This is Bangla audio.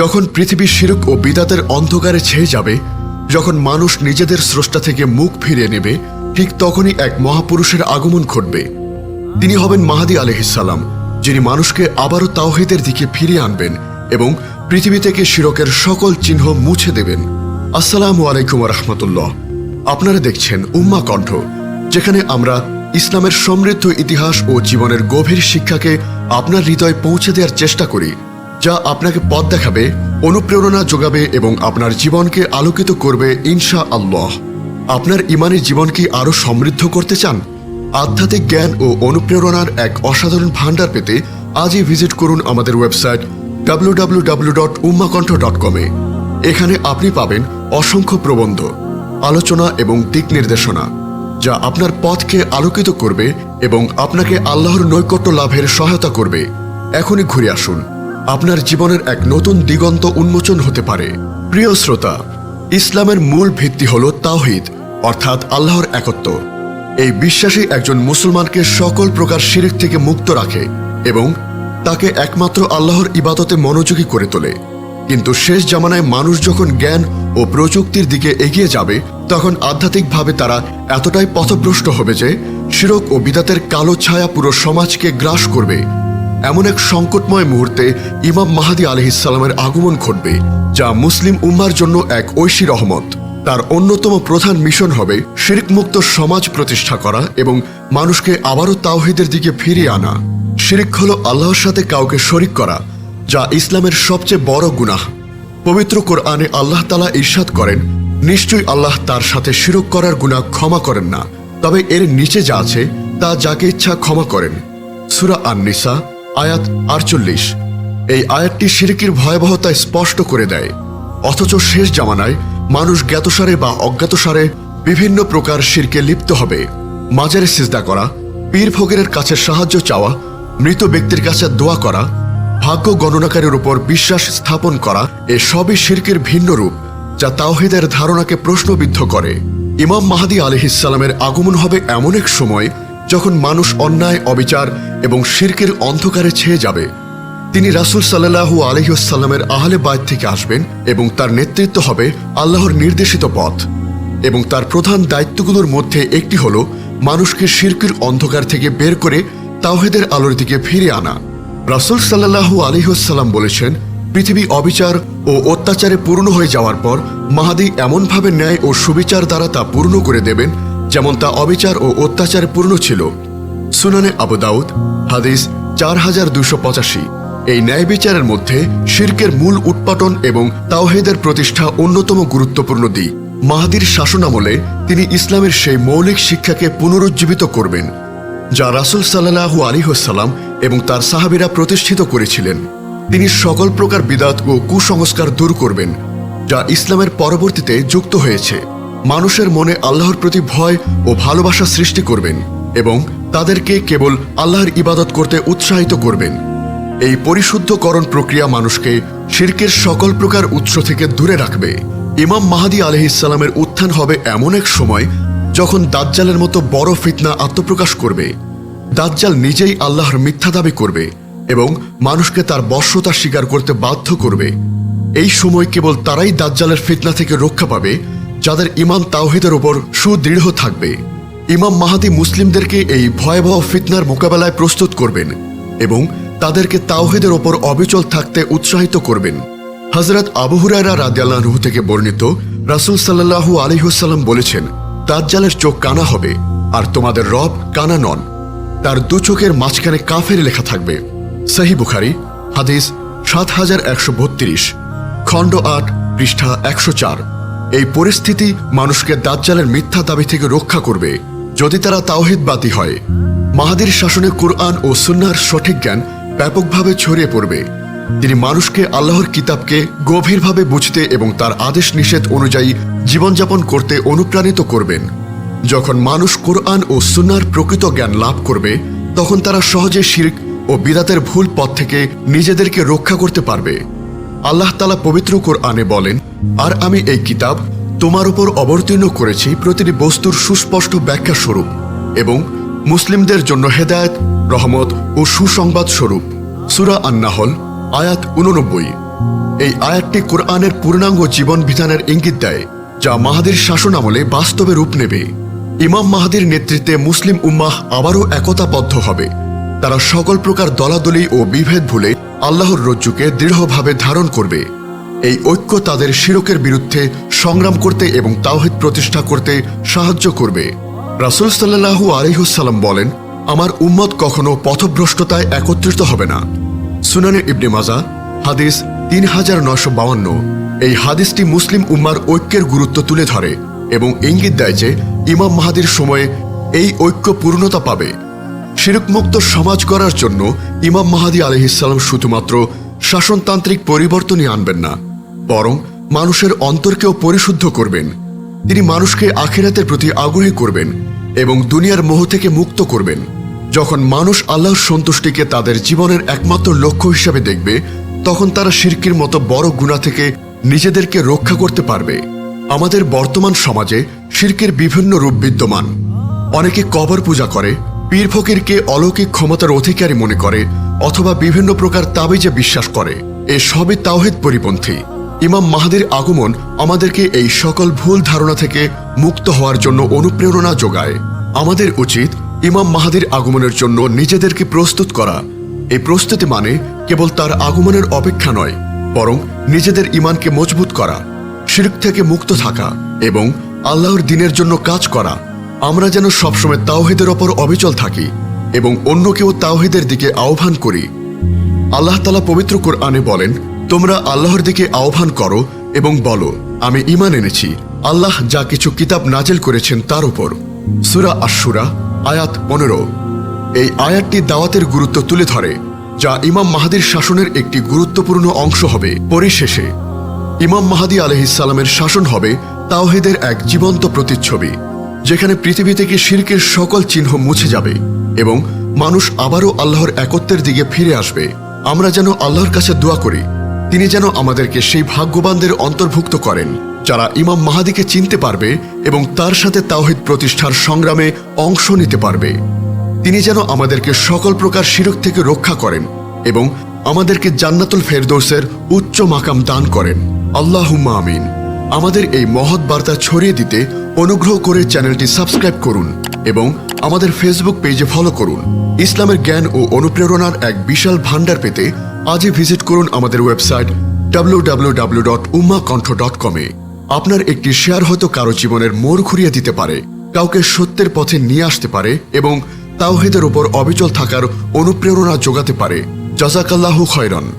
যখন পৃথিবী শিরক ও বিদাতের অন্ধকারে ছেয়ে যাবে, যখন মানুষ নিজেদের স্রষ্টা থেকে মুখ ফিরিয়ে নেবে, ঠিক তখনই এক মহাপুরুষের আগমন ঘটবে। তিনি হবেন মাহাদি আলহিসাল্লাম যিনি মানুষকে আবারও তাওহিদের দিকে ফিরিয়ে আনবেন এবং পৃথিবী থেকে শিরকের সকল চিহ্ন মুছে দেবেন। আসসালামু আলাইকুম রহমতুল্লাহ। আপনারা দেখছেন উম্মা কণ্ঠ, যেখানে আমরা ইসলামের সমৃদ্ধ ইতিহাস ও জীবনের গভীর শিক্ষাকে আপনার হৃদয়ে পৌঁছে দেওয়ার চেষ্টা করি। যা আপনাকে পথ দেখাবে, অনুপ্রেরণা যোগাবে এবং আপনার জীবনকে আলোকিত করবে ইনশা আল্লাহ আপনার ইমানি জীবন কি আরও সমৃদ্ধ করতে চান? আধ্যাত্মিক জ্ঞান ও অনুপ্রেরণার এক অসাধারণ ভাণ্ডার পেতে আজই ভিজিট করুন আমাদের website W dot Ummakantha dot এখানে আপনি পাবেন অসংখ্য প্রবন্ধ, আলোচনা এবং দিক নির্দেশনা, যা আপনার পথকে আলোকিত করবে এবং আপনাকে আল্লাহর নৈকট্য লাভের সহায়তা করবে। এখনই ঘুরে আসুন। আপনার জীবনের এক নতুন দিগন্ত উন্মোচন হতে পারে। প্রিয় শ্রোতা, ইসলামের মূল ভিত্তি হল তাওহিদ, অর্থাৎ আল্লাহর একত্ব। এই বিশ্বাসই একজন মুসলমানকে সকল প্রকার শিরিক থেকে মুক্ত রাখে এবং তাকে একমাত্র আল্লাহর ইবাদতে মনোযোগী করে তোলে। কিন্তু শেষ জামানায় মানুষ যখন জ্ঞান ও প্রযুক্তির দিকে এগিয়ে যাবে, তখন আধ্যাত্মিকভাবে তারা এতটাই পথভ্রষ্ট হবে যে শিরক ও বিদাতের কালো ছায়া পুরো সমাজকে গ্রাস করবে। এমন এক সংকটময় মুহূর্তে ইমাম মাহাদি আলহিসাল্লামের আগমন ঘটবে, যা মুসলিম উম্মার জন্য এক ঐশী রহমত। তার অন্যতম প্রধান মিশন হবে শিরিকমুক্ত সমাজ প্রতিষ্ঠা করা এবং মানুষকে আবারও তাওহিদের দিকে ফিরিয়ে আনা। শিরিক হল আল্লাহর সাথে কাউকে শরিক করা, যা ইসলামের সবচেয়ে বড় গুনাহ। পবিত্র কোরআনে আল্লাহ তালা ইরশাদ করেন, নিশ্চয়ই আল্লাহ তার সাথে শিরক করার গুনাহ ক্ষমা করেন না, তবে এর নিচে যা আছে তা যাকে ইচ্ছা ক্ষমা করেন। সুরা আননিসা আয়াত আটচল্লিশ। এই আয়াতটি শিরকির ভয়াবহতা স্পষ্ট করে দেয়। অথচ শেষ জামানায় মানুষ জ্ঞাতসারে বা অজ্ঞাতসারে বিভিন্ন প্রকার শিরকে লিপ্ত হবে। মাজারে সিজদা করা পীর ফকিরের কাছে সাহায্য চাওয়া, মৃত ব্যক্তির কাছে দোয়া করা, ভাগ্য গণনাকারীর উপর বিশ্বাস স্থাপন করা, এ সবই শিরকের ভিন্ন রূপ, যা তাওহিদের ধারণাকে প্রশ্নবিদ্ধ করে। ইমাম মাহাদি আলহিসাল্লামের আগমন হবে এমন এক সময় যখন মানুষ অন্যায়, অবিচার এবং শিরকের অন্ধকারে ছেয়ে যাবে, তিনি রাসুল সাল্লাহু আলহিউসাল্লামের আহলে বায়ত থেকে আসবেন এবং তার নেতৃত্ব হবে আল্লাহর নির্দেশিত পথ এবং তার প্রধান দায়িত্বগুলোর মধ্যে একটি হল মানুষকে শিরকির অন্ধকার থেকে বের করে তাওহেদের আলোর দিকে ফিরে আনা। রাসুল সাল্লাহু আলহিউসাল্লাম বলেছেন, পৃথিবী অবিচার ও অত্যাচারে পূর্ণ হয়ে যাওয়ার পর, মাহাদি এমনভাবে ন্যায় ও সুবিচার দ্বারা তা পূর্ণ করে দেবেন যেমন তা অবিচার ও অত্যাচারে পূর্ণ ছিল। সুনানে আবু দাউদ, হাদিস চার হাজার দুশো পঁচাশি। এই ন্যায় বিচারের মধ্যে শির্কের মূল উৎপাটন এবং তাওহেদের প্রতিষ্ঠা অন্যতম গুরুত্বপূর্ণ দিক। মাহাদির শাসনামলে তিনি ইসলামের সেই মৌলিক শিক্ষাকে পুনরুজ্জীবিত করবেন, যা রাসুল সাল্লাহু আলিহাসাল্লাম এবং তার সাহাবিরা প্রতিষ্ঠিত করেছিলেন। তিনি সকল প্রকার বিদাত ও কুসংস্কার দূর করবেন, যা ইসলামের পরবর্তীতে যুক্ত হয়েছে। মানুষের মনে আল্লাহর প্রতি ভয় ও ভালোবাসা সৃষ্টি করবেন এবং তাদেরকে কেবল আল্লাহর ইবাদত করতে উৎসাহিত করবেন। এই পরিশুদ্ধকরণ প্রক্রিয়া মানুষকে শিরকের সকল প্রকার উৎস থেকে দূরে রাখবে। ইমাম মাহাদি আলহিসাল্লামের উত্থান হবে এমন এক সময় যখন দাজ্জালের মতো বড় ফিতনা আত্মপ্রকাশ করবে। দাজ্জাল নিজেই আল্লাহর মিথ্যা দাবি করবে এবং মানুষকে তার বর্ষতা স্বীকার করতে বাধ্য করবে। এই সময় কেবল তারাই দাজ্জালের ফিতনা থেকে রক্ষা পাবে যাদের ইমান তাওহিদের উপর সুদৃঢ় থাকবে। ইমাম মাহাদি মুসলিমদেরকে এই ভয়াবহ ফিতনার মোকাবেলায় প্রস্তুত করবেন এবং তাদেরকে তাওহিদের ওপর অবিচল থাকতে উৎসাহিত করবেন। হজরত আবু হুরায়রা রাদিয়াল্লাহু থেকে বর্ণিত রাসূল সাল্লাল্লাহু আলাইহুসাল্লাম বলেছেন, দাজ্জালের চোখ কানা হবে, আর তোমাদের রব কানা নন। তার দু চোখের মাঝখানে কাফের লেখা থাকবে। সাহি বুখারি, হাদিস সাত হাজার একশো বত্রিশ, খণ্ড আট, পৃষ্ঠা একশো চার। এই পরিস্থিতি মানুষকে দাজ্জালের মিথ্যা দাবি থেকে রক্ষা করবে যদি তারা তাওহিদবাদী হয়। মাহাদির শাসনে কুরআন ও সুন্নার সঠিক জ্ঞান ব্যাপকভাবে ছড়িয়ে পড়বে। তিনি মানুষকে আল্লাহর কিতাবকে গভীরভাবে বুঝতে এবং তার আদেশ নিষেধ অনুযায়ী জীবনযাপন করতে অনুপ্রাণিত করবেন। যখন মানুষ কোরআন ও সুন্নার প্রকৃত জ্ঞান লাভ করবে, তখন তারা সহজে শির্ক ও বিদাতের ভুল পথ থেকে নিজেদেরকে রক্ষা করতে পারবে। আল্লাহ তালা পবিত্র কোরআনে বলেন, আর আমি এই কিতাব তোমার উপর অবতীর্ণ করেছি প্রতিটি বস্তুর সুস্পষ্ট ব্যাখ্যা স্বরূপ এবং মুসলিমদের জন্য হেদায়েত, রহমত ও সুসংবাদ স্বরূপ সুরা আন্নাহল, আয়াত উননব্বই এই আয়াতটি কোরআনের পূর্ণাঙ্গ জীবন বিধানের ইঙ্গিত দেয়, যা মাহাদির শাসন আমলে বাস্তবে রূপ নেবে। ইমাম মাহাদির নেতৃত্বে মুসলিম উম্মাহ আবারও একতাবদ্ধ হবে। তারা সকল প্রকার দলাদলি ও বিভেদ ভুলে আল্লাহর রজ্জুকে দৃঢ়ভাবে ধারণ করবে। এই ঐক্য তাদের শিরকের বিরুদ্ধে সংগ্রাম করতে এবং তাওহিদ প্রতিষ্ঠা করতে সাহায্য করবে। রাসুল সাল্লাহু আলহিহসাল্লাম বলেন, আমার উম্মত কখনো পথভ্রষ্টতায় একত্রিত হবে না। সুনানে ইবনে মাজা, হাদিস তিন হাজার নশো বাউন্ন। এই হাদিসটি মুসলিম উম্মার ঐক্যের গুরুত্ব তুলে ধরে এবং ইঙ্গিত দেয় যে, ইমাম মাহাদির সময়ে এই ঐক্য পূর্ণতা পাবে। শিরকমুক্ত সমাজ করার জন্য ইমাম মাহাদি আলহিসাল্লাম শুধুমাত্র শাসনতান্ত্রিক পরিবর্তনই আনবেন না, বরং মানুষের অন্তরকেও পরিশুদ্ধ করবেন। তিনি মানুষকে আখিরাতের প্রতি আগ্রহী করবেন এবং দুনিয়ার মোহ থেকে মুক্ত করবেন। যখন মানুষ আল্লাহর সন্তুষ্টিকে তাদের জীবনের একমাত্র লক্ষ্য হিসাবে দেখবে, তখন তারা শিরকির মতো বড় গুণা থেকে নিজেদেরকে রক্ষা করতে পারবে। আমাদের বর্তমান সমাজে শিরকের বিভিন্ন রূপ বিদ্যমান। অনেকে কবর পূজা করে পীর ফকিরকে অলৌকিক ক্ষমতার অধিকারী মনে করে অথবা বিভিন্ন প্রকার তাবিজে বিশ্বাস করে। এ সবই তাওহেদ পরিপন্থী। ইমাম মাহাদির আগমন আমাদেরকে এই সকল ভুল ধারণা থেকে মুক্ত হওয়ার জন্য অনুপ্রেরণা যোগায়। আমাদের উচিত ইমাম মাহাদির আগমনের জন্য নিজেদেরকে প্রস্তুত করা। এই প্রস্তুতি মানে কেবল তার আগমনের অপেক্ষা নয়, বরং নিজেদের ইমানকে মজবুত করা, শিরক থেকে মুক্ত থাকা এবং আল্লাহর দিনের জন্য কাজ করা। আমরা যেন সবসময় তাওহিদের ওপর অবিচল থাকি এবং অন্যকেও তাওহিদের দিকে আহ্বান করি। আল্লাহ তালা পবিত্র কোরআনে বলেন, তোমরা আল্লাহর দিকে আহ্বান করো এবং বলো, আমি ইমান এনেছি। আল্লাহ যা কিছু কিতাব নাজেল করেছেন তার উপর। সুরা আশুরা আয়াত পনেরো। এই আয়াতটি দাওয়াতের গুরুত্ব তুলে ধরে, যা ইমাম মাহাদির শাসনের একটি গুরুত্বপূর্ণ অংশ হবে। পরিশেষে, ইমাম মাহাদি আলহিসাল্লামের শাসন হবে তাওহিদের এক জীবন্ত প্রতিচ্ছবি। যেখানে পৃথিবী থেকে শিরকের সকল চিহ্ন মুছে যাবে এবং মানুষ আবারও আল্লাহর একত্বের দিকে ফিরে আসবে। আমরা যেন আল্লাহর কাছে দোয়া করি। তিনি যেন আমাদেরকে সেই ভাগ্যবানদের অন্তর্ভুক্ত করেন, যারা ইমাম মাহাদিকে চিনতে পারবে এবং তার সাথে তাওহিদ প্রতিষ্ঠার সংগ্রামে অংশ নিতে পারবে। তিনি যেন আমাদেরকে সকল প্রকার শিরক থেকে রক্ষা করেন এবং আমাদেরকে জান্নাতুল ফেরদৌসের উচ্চ মাকাম দান করেন। আল্লাহুম্মা আমিন। আমাদের এই মহৎ বার্তা ছড়িয়ে দিতে অনুগ্রহ করে চ্যানেলটি সাবস্ক্রাইব করুন এবং আমাদের ফেসবুক পেজে ফলো করুন। ইসলামের জ্ঞান ও অনুপ্রেরণার এক বিশাল ভান্ডার পেতে আজই ভিজিট করুন আমাদের ওয়েবসাইট www.ummaqanth.com এ। আপনার একটি শেয়ার হয়তো কারও জীবনের মোড় ঘুরিয়ে দিতে পারে, কাউকে সত্যের পথে নিয়ে আসতে পারে এবং তাওহিদের উপর অবিচল থাকার অনুপ্রেরণা যোগাতে পারে। জাজাকাল্লাহু খয়রন।